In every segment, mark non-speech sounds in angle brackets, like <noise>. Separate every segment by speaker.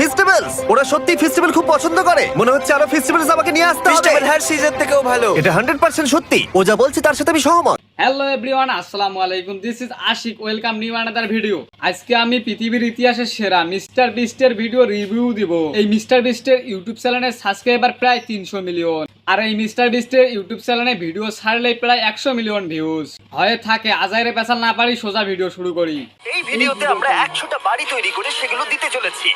Speaker 1: Festivals ওরা সত্যি festival খুব পছন্দ করে। মনে হচ্ছে আরও ফেস্টিভ্যালস আমাকে নিয়ে আসতে হবে।
Speaker 2: ফেস্টিভ্যাল হার সিজন থেকেও ভালো।
Speaker 1: এটা হান্ড্রেড পার্সেন্ট সত্যি। ও যা বলছে তার সাথে আমি সহমত।
Speaker 3: হ্যালো এভরিওয়ান আসসালামু আলাইকুম। This is Ashiq welcome new another video আজকে আমি পৃথিবীর ইতিহাসের সেরা মিস্টার বিস্টের ভিডিও রিভিউ দিব। এই মিস্টার বিস্টের ইউটিউব চ্যানেলের সাবস্ক্রাইবার প্রায় তিনশো মিলিয়ন আর এই মিস্টার বিস্টের ইউটিউব চ্যানেলে ভিডিও ছাড়লে প্রায় একশো মিলিয়ন ভিউজ হয়ে থাকে আজাইরে পেশাল না পারি সোজা ভিডিও শুরু করি।
Speaker 1: এই ভিডিওতে আমরা একশোটা বাড়ি তৈরি করে সেগুলো দিতে চলেছি।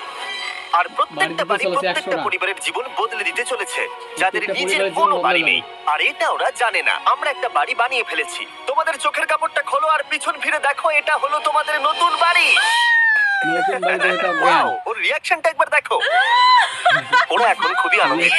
Speaker 1: আর প্রত্যেকটা
Speaker 3: বাড়ি
Speaker 1: প্রত্যেকটা পরিবারের জীবন বদলে দিতে চলেছে। যাদের নিজের কোনো বাড়ি নেই। আর এটা ওরা জানে না। আমরা একটা বাড়ি বানিয়ে ফেলেছি। তোমাদের চোখের কাপড়টা খোলো আর পিছন ফিরে দেখো এটা হলো তোমাদের নতুন বাড়ি। <laughs> ওর রিয়াকশনটা একবার দেখো। <laughs> ওরা এখন খুবই আনন্দিত।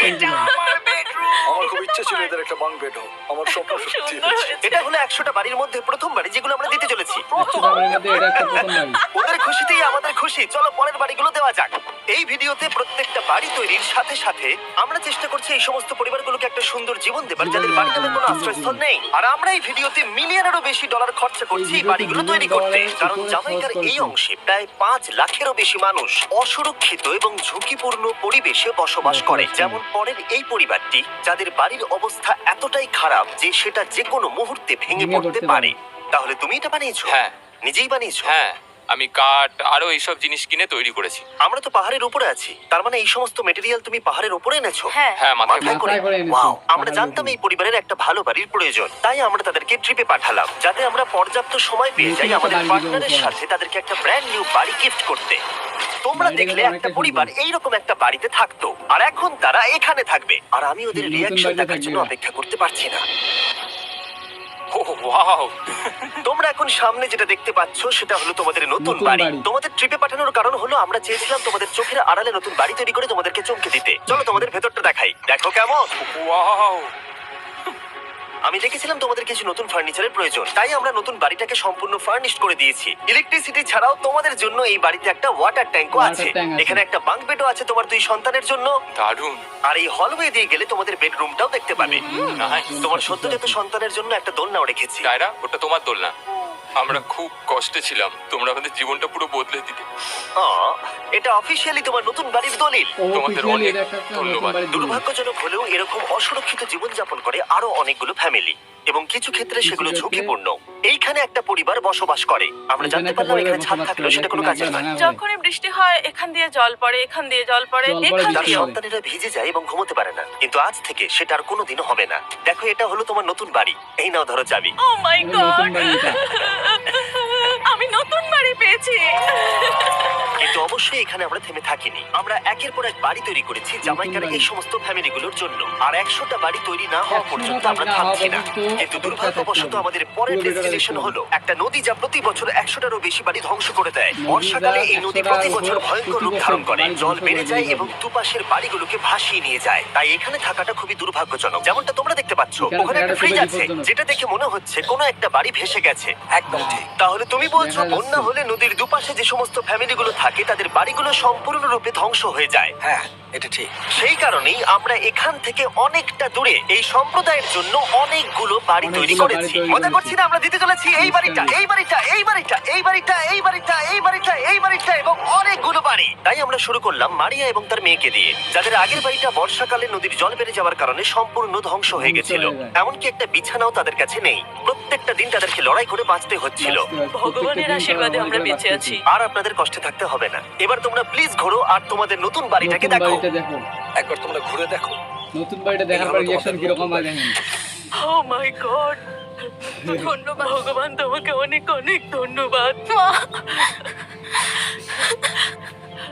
Speaker 4: ইচ্ছে ছিল এদের একটা বাং বেড হোক। আমার স্বপ্ন সত্যি হয়েছে।
Speaker 1: এটা হলো একশোটা বাড়ির মধ্যে প্রথম বাড়ি যেগুলো আমরা দিতে চলেছি।
Speaker 3: মধ্যে এটা একটা প্রথম বাড়ি।
Speaker 1: ওদের খুশিতেই আমাদের খুশি। চলো পরের বাড়িগুলো দেওয়া যাক। এই ভিডিওতে প্রত্যেকটা বাড়ি তৈরির সাথে সাথে আমরা চেষ্টা করছি এই সমস্ত পরিবারগুলোকে একটা সুন্দর জীবন দেবার। যাদের বাড়ি নামে কোনো আশ্রয়স্থল নেই। আর আমরা এই ভিডিওতে মিলিয়নেরও বেশি ডলার খরচা করছি এই বাড়িগুলো তৈরি করতে। কারণ জামাইকার এই অংশে প্রায় পাঁচ লাখেরও বেশি মানুষ অসুরক্ষিত এবং ঝুঁকিপূর্ণ পরিবেশে বসবাস করে। যেমন পরের এই পরিবারটি যাদের বাড়ির অবস্থা এতটাই খারাপ যে সেটা যে কোনো মুহূর্তে ভেঙে
Speaker 3: ভেঙে
Speaker 1: পড়তে
Speaker 3: পড়তে
Speaker 1: পারে। তাহলে তুমি এটা বানিয়েছো?
Speaker 5: হ্যাঁ।
Speaker 1: নিজেই বানিয়েছো?
Speaker 5: হ্যাঁ। আমি কাঠ আরও এইসব জিনিস কিনে তৈরি করেছি।
Speaker 1: আমরা তো পাহাড়ের উপরে আছি। তার মানে এই সমস্ত মেটেরিয়াল তুমি পাহাড়ের উপরে এনেছো?
Speaker 6: হ্যাঁ।
Speaker 5: হ্যাঁ মাথায়
Speaker 1: মাথায় করে।
Speaker 3: মাথায় করে এনেছি।
Speaker 1: Wow, আমরা
Speaker 3: পাহাড়ের
Speaker 1: জানতাম
Speaker 3: উপরে।
Speaker 1: এই পরিবারের একটা ভালো বাড়ির প্রয়োজন। তাই আমরা তাদেরকে ট্রিপে পাঠালাম যাতে আমরা পর্যাপ্ত সময় পেয়ে যাই আমাদের পার্টনারের সাথে তাদেরকে একটা ব্র্যান্ড নিউ বাড়ি গিফট করতে। তোমরা দেখলে একটা পরিবার এইরকম একটা বাড়িতে থাকতো। আর এখন তারা এখানে থাকবে। আর আমি ওদের রিয়াকশন দেখার জন্য অপেক্ষা করতে পারছি না।
Speaker 5: ওয়াও।
Speaker 1: তোমরা এখন সামনে যেটা দেখতে পাচ্ছ সেটা হলো তোমাদের নতুন বাড়ি। তোমাদের ট্রিপে পাঠানোর কারণ হলো আমরা চেয়েছিলাম তোমাদের চোখের আড়ালে নতুন বাড়ি তৈরি করে তোমাদেরকে চমকে দিতে। চলো তোমাদের ভেতরটা দেখাই। দেখো কেমন।
Speaker 5: ওয়াও।
Speaker 1: আমি দেখেছিলাম তোমাদের কিছু নতুন ফার্নিচারের প্রয়োজন। তাই আমরা নতুন বাড়িটাকে সম্পূর্ণ ফার্নিশ করে দিয়েছি। ইলেকট্রিসিটি ছাড়াও তোমাদের জন্য এই বাড়িতে একটা ওয়াটার ট্যাঙ্কও আছে।
Speaker 3: tank আছে।
Speaker 1: এখানে একটা বাঙ্ক বেডও আছে তোমার দুই সন্তানের জন্য।
Speaker 5: দারুণ।
Speaker 1: আর এই হলওয়ে দিয়ে গেলে তোমাদের বেডরুমটাও দেখতে পাবে।
Speaker 5: Nice.
Speaker 1: তোমার সদ্যজাত সন্তানের জন্য একটা দোলনাও রেখেছি।
Speaker 5: ওটা তোমার দোলনা। আমরা খুব কষ্টে ছিলাম তোমরা আমাদের জীবনটা পুরো বদলে দিতে
Speaker 1: আহ, এটা অফিসিয়ালি তোমার নতুন বাড়ির দলিল
Speaker 5: তোমাদের
Speaker 3: Officially
Speaker 5: অনেক
Speaker 3: এটা একটা নতুন
Speaker 5: ধন্যবাদ।
Speaker 3: বাড়ির দলিল।
Speaker 1: দুর্ভাগ্যজনক হলেও এরকম অসুরক্ষিত জীবনযাপন করে আরও অনেকগুলো ফ্যামিলি এবং কিছু ক্ষেত্রে সেগুলো ঝুঁকিপূর্ণ। এইখানে একটা পরিবার বসবাস করে। আমরা জানতে পারলাম এখানে ছাদ থাকলেও সেটা কোনো কাজের নয়।
Speaker 6: যখনই বৃষ্টি হয় এখান দিয়ে জল পড়ে এখান দিয়ে জল পড়ে এখান
Speaker 1: তার
Speaker 3: বৃষ্টি
Speaker 1: সন্তানেরা ভিজে যায় এবং ঘুমোতে পারে না। কিন্তু আজ থেকে সেটা আর কোনোদিনও হবে না। দেখো এটা হলো তোমার নতুন বাড়ি। এই নাও ধরো চাবি।
Speaker 6: ও মাই গড আমি নতুন বাড়ি পেয়েছি।
Speaker 1: কিন্তু অবশ্যই এখানে আমরা থেমে থাকিনি। আমরা একের পর এক বাড়ি তৈরি করেছি জামাইকার এই সমস্ত ফ্যামিলিগুলোর জন্য। আর একশোটা বাড়ি তৈরি না হওয়া পর্যন্ত আমরা থামছি না। কিন্তু দুর্ভাগ্যবশত আমাদের পরের ডেস্টিনেশন হলো একটা নদী যা প্রতি বছর একশোটারও বেশি বাড়ি ধ্বংস করে দেয়। বর্ষাকালে এই নদী প্রতি বছর ভয়ঙ্কর রূপ ধারণ করে। জল বেড়ে যায় এবং দুপাশের বাড়িগুলোকে ভাসিয়ে নিয়ে যায়। তাই এখানে থাকাটা খুবই দুর্ভাগ্যজনক। যেমনটা তোমরা দেখতে পাচ্ছ ওখানে একটা ফ্রিজ আছে যেটা দেখে মনে হচ্ছে কোনো একটা বাড়ি ভেসে গেছে।
Speaker 4: একদম ঠিক।
Speaker 1: তাহলে তুমি বলছো বন্যা হলে নদীর দুপাশে যে সমস্ত ফ্যামিলিগুলো থাকে তাদের বাড়িগুলো সম্পূর্ণরূপে ধ্বংস হয়ে যায়।
Speaker 4: হ্যাঁ এটা ঠিক।
Speaker 1: সেই কারণেই আমরা এখান থেকে অনেকটা দূরে এই সম্প্রদায়ের জন্য অনেকগুলো বাড়ি তৈরি করেছি। মজা
Speaker 3: করছি।
Speaker 1: না আমরা দিতে চলেছি। এই বাড়িটা এই বাড়িটা এই বাড়িটা এই বাড়িটা এই বাড়িটা এই বাড়িটা এই বাড়িটা এবং অনেকগুলো বাড়ি। তাই আমরা শুরু করলাম মারিয়া এবং তার মেয়েকে দিয়ে যাদের আগের বাড়িটা বর্ষাকালে নদীর জল বেড়ে যাওয়ার কারণে সম্পূর্ণ ধ্বংস হয়ে গেছিল। এমনকি একটা বিছানাও তাদের কাছে নেই। প্রত্যেকটা দিন তাদেরকে লড়াই করে বাঁচতে হচ্ছিল।
Speaker 6: ভগবানের আশীর্বাদে আমরা বেঁচে আছি।
Speaker 1: আর আপনাদের কষ্টে থাকতে হবে না। এবার তোমরা প্লিজ ঘোরো আর তোমাদের নতুন বাড়িটাকে
Speaker 3: নতুন
Speaker 1: দেখো।
Speaker 3: বাড়িটা দেখো।
Speaker 4: একবার তোমরা ঘুরে দেখো।
Speaker 3: নতুন বাড়িটা দেখার পর রিয়াকশন কীরকম
Speaker 4: নতুন
Speaker 3: হয় দেখেন।
Speaker 6: ও মাই গড ধন্যবাদ ভগবান তোমাকে অনেক অনেক ধন্যবাদ। মা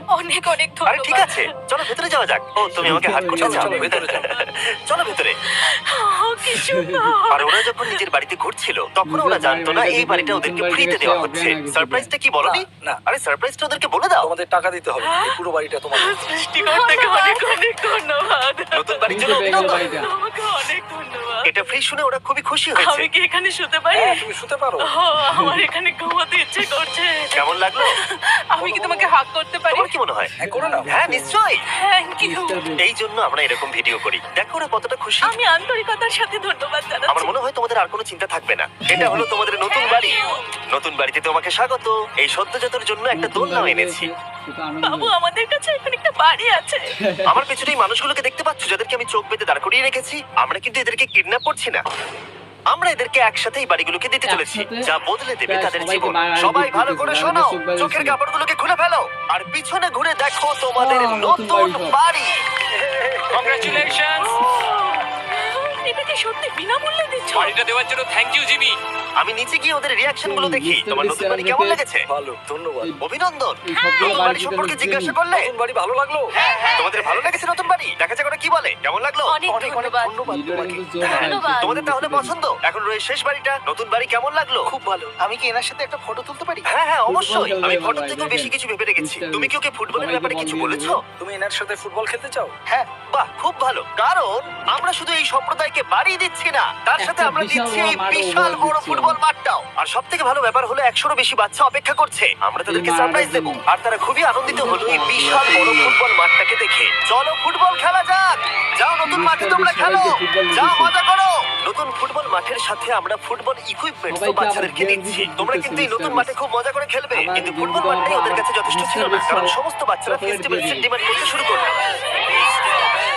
Speaker 6: অনেক অনেক
Speaker 1: আরে ঠিক
Speaker 6: ধন্যবাদ
Speaker 1: আছে চলো ভেতরে যাওয়া যাক। ও তুমি আমাকে হাত করতে
Speaker 4: চলো,
Speaker 1: চাও
Speaker 4: চলো, ভেতরে যাও।
Speaker 1: চলো ভেতরে।
Speaker 6: ও, কিছু না।
Speaker 1: আর ওরা যখন নিজের বাড়িতে ঘুরছিল তখন ওরা জানতো না এই বাড়িটা ওদেরকে ফ্রিতে দেওয়া হচ্ছে। সারপ্রাইজটা কি বলনি
Speaker 4: না।
Speaker 1: আরে সারপ্রাইজটা ওদেরকে বলে দাও।
Speaker 4: তোমাদের টাকা দিতে হবে। এই পুরো বাড়িটা তোমাদের
Speaker 6: সৃষ্টিকর্তাকে অনেক অনেক ধন্যবাদ।
Speaker 1: নতুন বাড়ির জন্য অভিনন্দন। এটা ফ্রি শুনে ওরা খুবই খুশি হয়েছে।
Speaker 6: আমি কি এখানে শুতে পারি?
Speaker 4: হ্যাঁ তুমি শুতে পারো।
Speaker 6: ও, আমার এখানে ঘুমাতে ইচ্ছে করছে।
Speaker 1: কেমন লাগল?
Speaker 6: আমি কি তোমাকে হাক করতে পারি?
Speaker 1: তোমার কি মনে হয়?
Speaker 4: হ্যাঁ করে নাও
Speaker 1: হ্যাঁ নিশ্চয়ই।
Speaker 6: থ্যাংক ইউ
Speaker 1: এই জন্য আমরা এরকম ভিডিও করি। দেখো ওরা কতটা খুশি।
Speaker 6: আমি আন্তরিকতার সাথে ধন্যবাদ
Speaker 1: আমার
Speaker 6: জানাচ্ছি
Speaker 1: মনে হয় তোমাদের আর কোনো চিন্তা থাকবে না। এটা হলো তোমাদের নতুন বাড়ি। নতুন বাড়িতে তোমাকে স্বাগত। এই সদ্যজাতর জন্য একটা দোলনাও এনেছি।
Speaker 6: বাবু আমাদের কাছে এখন একটা বাড়ি আছে।
Speaker 1: আমার পেছনে এই মানুষগুলোকে দেখতে পাচ্ছ যাদেরকে আমি চোখ বেঁধে দাঁড় করিয়ে রেখেছি। আমরা কিন্তু এদেরকে কিডন্যাপ করছি না। আমরা এদেরকে একসাথেই এই বাড়িগুলোকে দিতে চলেছি। যা বদলে দেবে তাদের জীবন। সবাই ভালো করে
Speaker 3: শোনাও।
Speaker 1: শোনো চোখের। কাপড়গুলোকে খুলে ফেলো। আর পিছনে ঘুরে দেখো তোমাদের
Speaker 3: নতুন। বাড়ি।
Speaker 5: কংগ্রাচুলেশনস
Speaker 6: সত্যি বিনামূল্যে দিচ্ছ?
Speaker 5: বাড়িটা দেওয়ার জন্য থ্যাংক ইউ জিমি।
Speaker 1: আমি নিচে গিয়ে ওদের
Speaker 3: রিয়াকশনগুলো
Speaker 1: দেখি। তোমার নতুন বাড়ি কেমন লেগেছে?
Speaker 4: ভালো ধন্যবাদ।
Speaker 1: অভিনন্দন। নতুন
Speaker 3: বাড়ি
Speaker 1: সম্পর্কে জিজ্ঞাসা করলে।
Speaker 4: নতুন বাড়ি ভালো লাগল?
Speaker 1: তোমাদের ভালো লেগেছে নতুন বাড়ি? দেখা যাক ওরা কি বলে। কেমন লাগল?
Speaker 6: অনেক ধন্যবাদ।
Speaker 1: হ্যাঁ। তোমাদের তাহলে পছন্দ? এখন রয়েছে শেষ বাড়িটা। নতুন বাড়ি কেমন লাগল?
Speaker 4: খুব ভালো। আমি কি এনার সাথে একটা ফটো তুলতে পারি?
Speaker 1: হ্যাঁ হ্যাঁ অবশ্যই। আমি ফটো থেকেও বেশি কিছু ভেবে রেখেছি। তুমি কি ওকে ফুটবলের ব্যাপারে কিছু বলেছ?
Speaker 4: তুমি এনার সাথে ফুটবল খেলতে চাও?
Speaker 1: হ্যাঁ বাহ খুব ভালো। কারণ আমরা শুধু এই সম্প্রদায়কে বাড়ি দিচ্ছি না। তার
Speaker 3: একটা
Speaker 1: সাথে আমরা
Speaker 3: বিশাল
Speaker 1: দিচ্ছি এই
Speaker 3: বড়
Speaker 1: বিশাল বড়
Speaker 3: দিচ্ছি।
Speaker 1: ফুটবল
Speaker 3: আমরা।
Speaker 1: মাঠটাও। আর সব থেকে ভালো ব্যাপার হলো একশোরও বেশি বাচ্চা অপেক্ষা করছে। আমরা তাদেরকে সারপ্রাইজ দেবো। আর তারা খুবই আনন্দিত হলো এই বিশাল বড় ফুটবল মাঠটাকে দেখে। চলো ফুটবল খেলা যাক। যাও নতুন মাঠে তোমরা খেলো।
Speaker 3: ফুটবল
Speaker 1: যাও মজা করো। নতুন ফুটবল মাঠের সাথে আমরা ফুটবল
Speaker 3: সবাইকে আবার
Speaker 1: বাচ্চাদেরকে দিচ্ছি। তোমরা কিন্তু এই নতুন মাঠে খুব মজা করে খেলবে।
Speaker 3: আবার
Speaker 1: কিন্তু ফুটবল মাঠটাই ওদের কাছে যথেষ্ট ছিল না। কারণ সমস্ত বাচ্চারা
Speaker 3: চকলেট
Speaker 1: ফেস্টিভ্যালস ডিমান্ড করতে শুরু করল।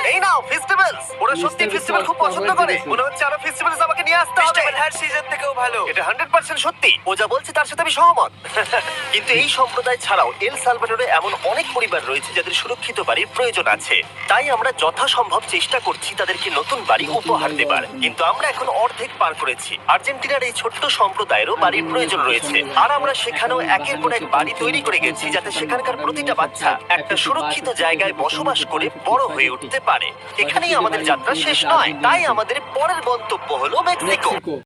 Speaker 1: এই নাও ফেস্টিভ্যালস ওরা সত্যি ফেস্টিভ্যাল খুব পছন্দ করে। মনে হচ্ছে আরও ফেস্টিভ্যালস আমাকে নিয়ে আসতে হবে। হ্যার সিজন থেকেও ভালো। এটা 100% সত্যি। ও যা বলছে তার সাথে আমি সহমত। <laughs> কিন্তু এই সম্প্রদায় ছাড়াও এল সালভাডোরে এমন অনেক পরিবার রয়েছে যাদের সুরক্ষিত বাড়ির প্রয়োজন আছে। তাই আমরা যথাসম্ভব চেষ্টা করছি তাদেরকে নতুন বাড়ি উপহার দেবার। কিন্তু আমরা এখন অর্ধেক পার করেছি। আর্জেন্টিনার এই ছোট্ট সম্প্রদায়েরও বাড়ির প্রয়োজন রয়েছে। আর আমরা সেখানেও একের পর এক বাড়ি তৈরি করে গেছি যাতে সেখানকার প্রতিটা বাচ্চা একটা সুরক্ষিত জায়গায় বসবাস করে বড় হয়ে উঠতে পারে। এখানেই আমাদের যাত্রা শেষ নয় তাই আমাদের পরের গন্তব্য হলো
Speaker 3: মেক্সিকো।